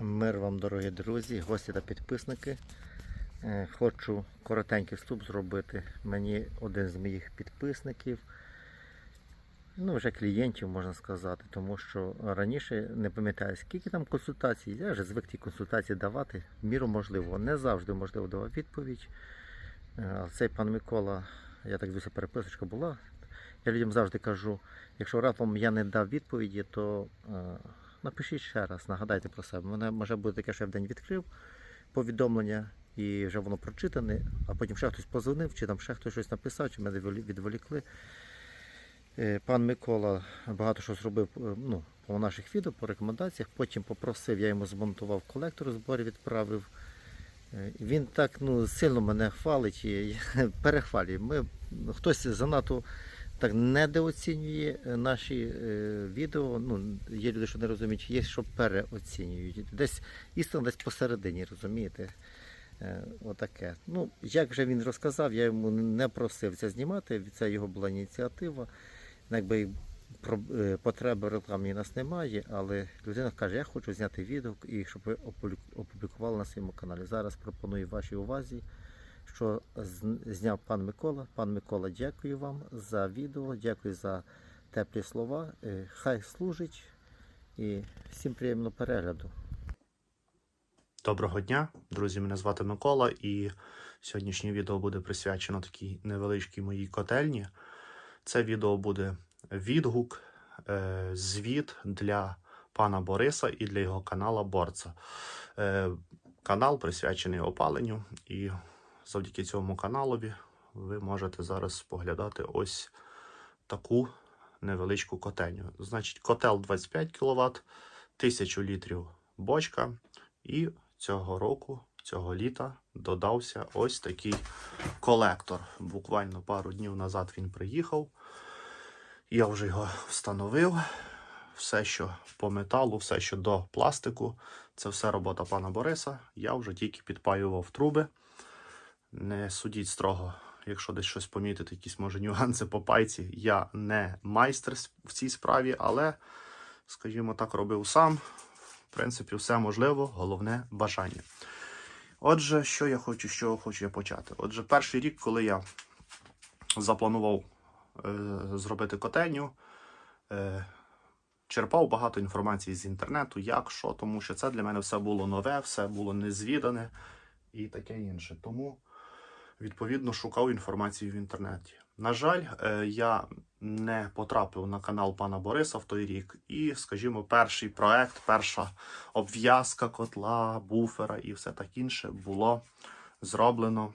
Мир вам, дорогі друзі, гості та підписники. Е, Хочу коротенький вступ зробити. Мені один з моїх підписників, ну вже клієнтів можна сказати, тому що раніше не пам'ятаю, скільки там консультацій. Я вже звик ті консультації давати міру можливо. Не завжди можливо давав відповідь. Е, цей пан Микола, я так звісно, переписочка була. Я людям завжди кажу, якщо раптом я не дав відповіді, то е, напишіть ще раз, нагадайте про себе. Мене може бути таке, що я в день відкрив повідомлення і вже воно прочитане, а потім ще хтось позвонив, чи там ще хтось щось написав, чи мене відволікли. Е, Пан Микола багато що зробив е, ну, по наших відео, по рекомендаціях. Потім попросив, я йому змонтував колектор зборі, відправив. Е, Він так ну, сильно мене хвалить і перехвалює. Ми, хтось занадто так недооцінює е, наші е, відео. Ну, є люди, що не розуміють, є, що переоцінюють. Десь істина десь посередині, розумієте? Е, Отаке. Ну, як вже він розказав, я йому не просив це знімати, це його була ініціатива. Ну, Якби потреби рекламні нас немає, але людина каже, я хочу зняти відео і щоб ви опублікували на своєму каналі. Зараз пропоную вашій увазі, що зняв пан Микола. Пан Микола, дякую вам за відео, дякую за теплі слова. Е, Хай служить і всім приємного перегляду. Доброго дня, друзі. Мене звати Микола, і сьогоднішнє відео буде присвячено такій невеличкій моїй котельні. Це відео буде відгук, е, звіт для пана Бориса і для його канала Борца. Е, канал присвячений опаленню, і завдяки цьому каналові ви можете зараз споглядати ось таку невеличку котельню. Значить, котел 25 кВт, 1000 літрів бочка. І цього року, цього літа, додався ось такий колектор. Буквально пару днів назад він приїхав. Я вже його встановив. Все, що по металу, все, що до пластику, це все робота пана Бориса. Я вже тільки підпаював труби. Не судіть строго, якщо десь щось помітите, якісь може нюанси по пайці. Я не майстер в цій справі, але, скажімо так, робив сам. В принципі, все можливо, головне бажання. Отже, що я хочу, з чого хочу я почати? Отже, перший рік, коли я запланував е, зробити котельню, е, черпав багато інформації з інтернету, як, що, тому що це для мене все було нове, все було незвідане і таке інше. Тому, відповідно, шукав інформацію в інтернеті. На жаль, е, я не потрапив на канал пана Бориса в той рік. І, скажімо, перший проект, перша обв'язка котла, буфера і все так інше було зроблено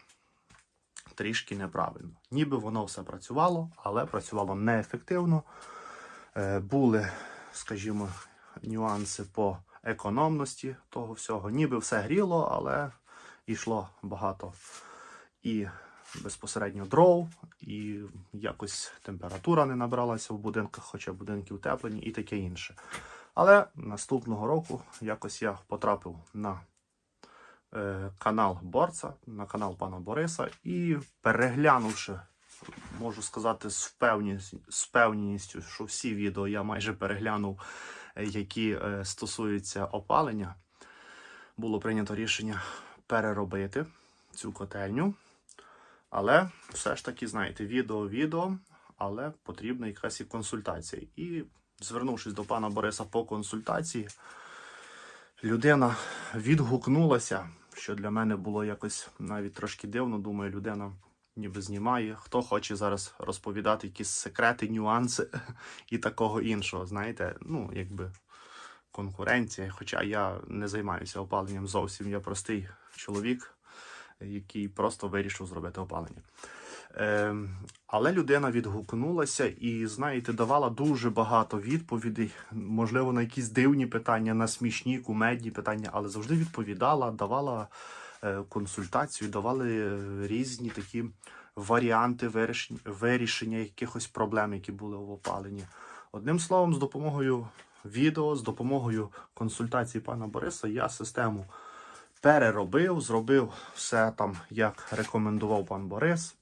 трішки неправильно. Ніби воно все працювало, але працювало неефективно. Е, Були, скажімо, нюанси по економності того всього. Ніби все гріло, але йшло багато і безпосередньо дров, і якось температура не набралася в будинках, хоча будинки утеплені, і таке інше. Але наступного року якось я потрапив на е, канал Борца, на канал пана Бориса, і переглянувши, можу сказати, з впевненістю, з впевненістю, що всі відео я майже переглянув, е, які е, стосуються опалення, було прийнято рішення переробити цю котельню. Але все ж таки, знаєте, відео відео, але потрібна якась і консультація. І звернувшись до пана Бориса по консультації, людина відгукнулася, що для мене було якось навіть трошки дивно. Думаю, людина ніби знімає. Хто хоче зараз розповідати якісь секрети, нюанси і такого іншого. Знаєте, ну, якби конкуренція. Хоча я не займаюся опаленням зовсім. Я простий чоловік, який просто вирішив зробити опалення. Е, але людина відгукнулася і, знаєте, давала дуже багато відповідей, можливо, на якісь дивні питання, на смішні, кумедні питання, але завжди відповідала, давала е, консультацію, давали е, різні такі варіанти вирішення, вирішення якихось проблем, які були в опаленні. Одним словом, з допомогою відео, з допомогою консультації пана Бориса, я систему переробив, зробив все там, як рекомендував пан Борис.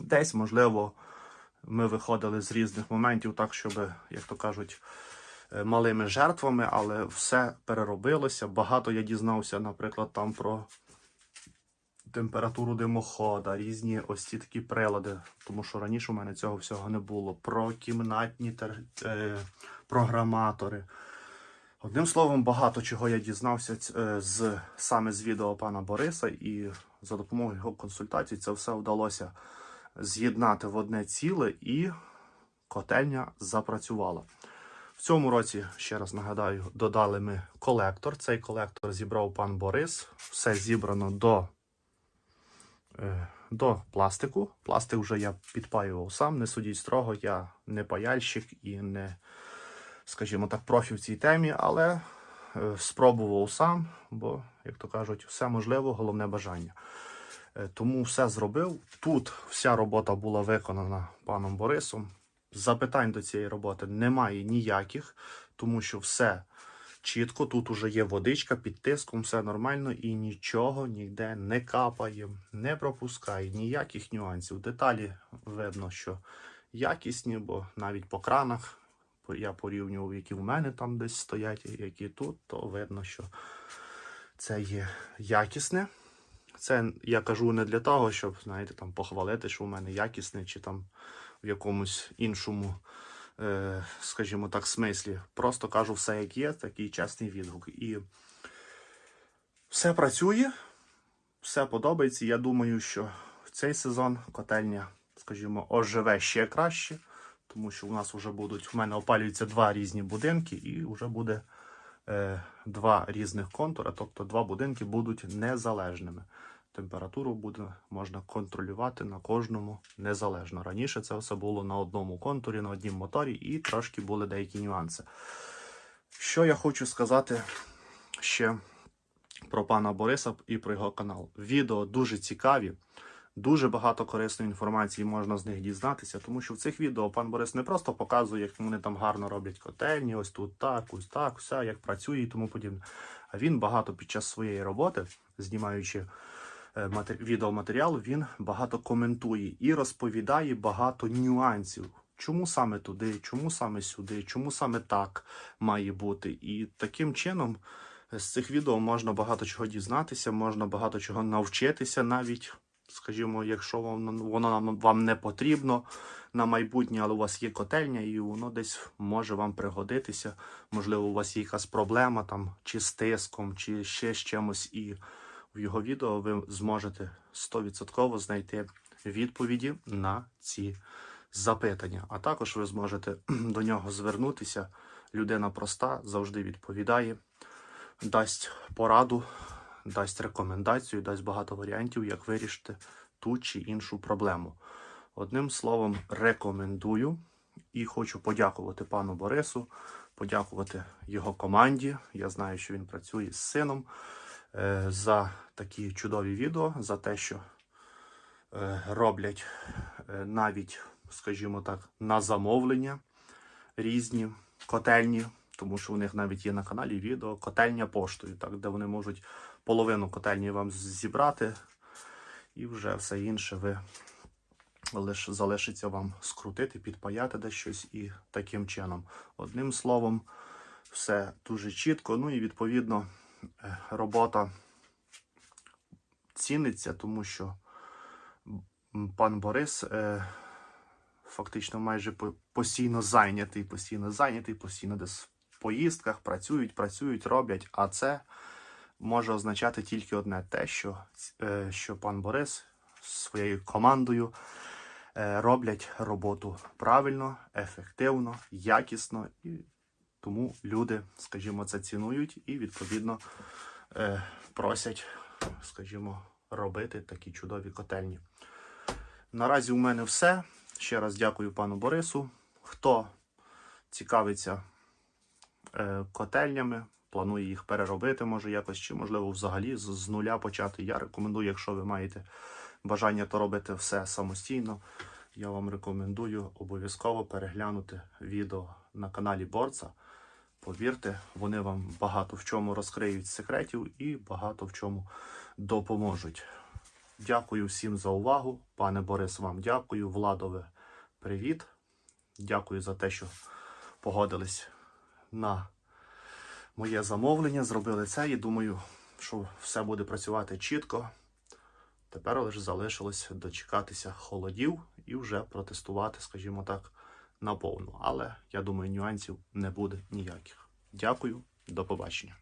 Десь, можливо, ми виходили з різних моментів, так, щоб, як то кажуть, е, малими жертвами, але все переробилося. Багато я дізнався, наприклад, там про температуру димохода, різні ось ці такі прилади, тому що раніше у мене цього всього не було. Про кімнатні тер... е... програматори. Одним словом, багато чого я дізнався е, з саме з відео пана Бориса, і за допомогою його консультацій це все вдалося з'єднати в одне ціле, і котельня запрацювала. В цьому році, ще раз нагадаю, додали ми колектор. Цей колектор зібрав пан Борис. Все зібрано до, е, до пластику. Пластик вже я підпаював сам, не судіть строго, я не паяльщик і не, скажімо так, профі в цій темі, але е, спробував сам, бо, як то кажуть, все можливо, головне бажання. Е, Тому все зробив. Тут вся робота була виконана паном Борисом. Запитань до цієї роботи немає ніяких, тому що все чітко. Тут уже є водичка під тиском, все нормально і нічого ніде не капає, не пропускає, ніяких нюансів. Деталі видно, що якісні, бо навіть по кранах я порівнював, які в мене там десь стоять, які тут, то видно, що це є якісне. Це я кажу не для того, щоб, знаєте, там похвалити, що у мене якісне, чи там в якомусь іншому, е, скажімо так, смислі. Просто кажу все, як є, такий чесний відгук. І все працює, все подобається. Я думаю, що в цей сезон котельня, скажімо, оживе ще краще, тому що у нас вже будуть, в мене опалюються два різні будинки, і вже буде е, два різних контура, тобто два будинки будуть незалежними. Температуру буде можна контролювати на кожному незалежно. Раніше це все було на одному контурі, на однім моторі, і трошки були деякі нюанси. Що я хочу сказати ще про пана Бориса і про його канал. Відео дуже цікаві, дуже багато корисної інформації можна з них дізнатися, тому що в цих відео пан Борис не просто показує, як вони там гарно роблять котельні, ось тут так, ось так, все, як працює і тому подібне. А він багато під час своєї роботи, знімаючи е, матер- відеоматеріал, він багато коментує і розповідає багато нюансів. Чому саме туди, чому саме сюди, чому саме так має бути. І таким чином з цих відео можна багато чого дізнатися, можна багато чого навчитися навіть. Скажімо, якщо вам воно вам не потрібно на майбутнє, але у вас є котельня, і воно десь може вам пригодитися. Можливо, у вас є якась проблема там, чи з тиском, чи ще з чимось, і в його відео ви зможете 100% знайти відповіді на ці запитання. А також ви зможете до нього звернутися. Людина проста, завжди відповідає, дасть пораду, дасть рекомендацію, дасть багато варіантів, як вирішити ту чи іншу проблему. Одним словом, рекомендую і хочу подякувати пану Борису, подякувати його команді. Я знаю, що він працює з сином е, за такі чудові відео, за те, що е, роблять е, навіть, скажімо так, на замовлення різні котельні, тому що у них навіть є на каналі відео котельня поштою, так, де вони можуть половину котельні вам зібрати, і вже все інше ви лише залишиться вам скрутити, підпаяти десь щось і таким чином. Одним словом, все дуже чітко. Ну і відповідно е, робота ціниться, тому що пан Борис е, фактично майже постійно зайнятий, постійно зайнятий, постійно десь в поїздках, працюють, працюють, роблять. А це може означати тільки одне: те, що, е, що пан Борис своєю командою е, роблять роботу правильно, ефективно, якісно, і тому люди, скажімо, це цінують і відповідно е, просять, скажімо, робити такі чудові котельні. Наразі у мене все. Ще раз дякую пану Борису. Хто цікавиться котельнями, планує їх переробити, може якось, чи можливо взагалі з, з нуля почати. Я рекомендую, якщо ви маєте бажання то робити все самостійно. Я вам рекомендую обов'язково переглянути відео на каналі Борца. Повірте, вони вам багато в чому розкриють секретів і багато в чому допоможуть. Дякую всім за увагу. Пане Борис, вам дякую. Владове, привіт. Дякую за те, що погодились на моє замовлення, зробили це і думаю, що все буде працювати чітко. Тепер лише залишилось дочекатися холодів і вже протестувати, скажімо так, наповну. Але я думаю, нюансів не буде ніяких. Дякую, до побачення.